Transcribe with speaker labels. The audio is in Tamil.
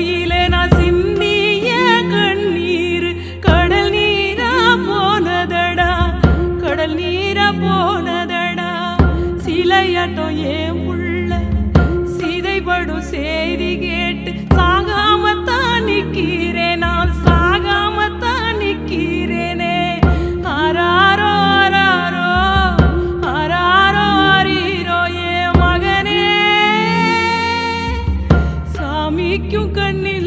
Speaker 1: மழையிலே நான் சிந்திய கண்ணீர் கடல் நீரா போனதடா கடல் நீரா போனதடா. சிலையாட்டம் ஏன் புள்ள क्यों करने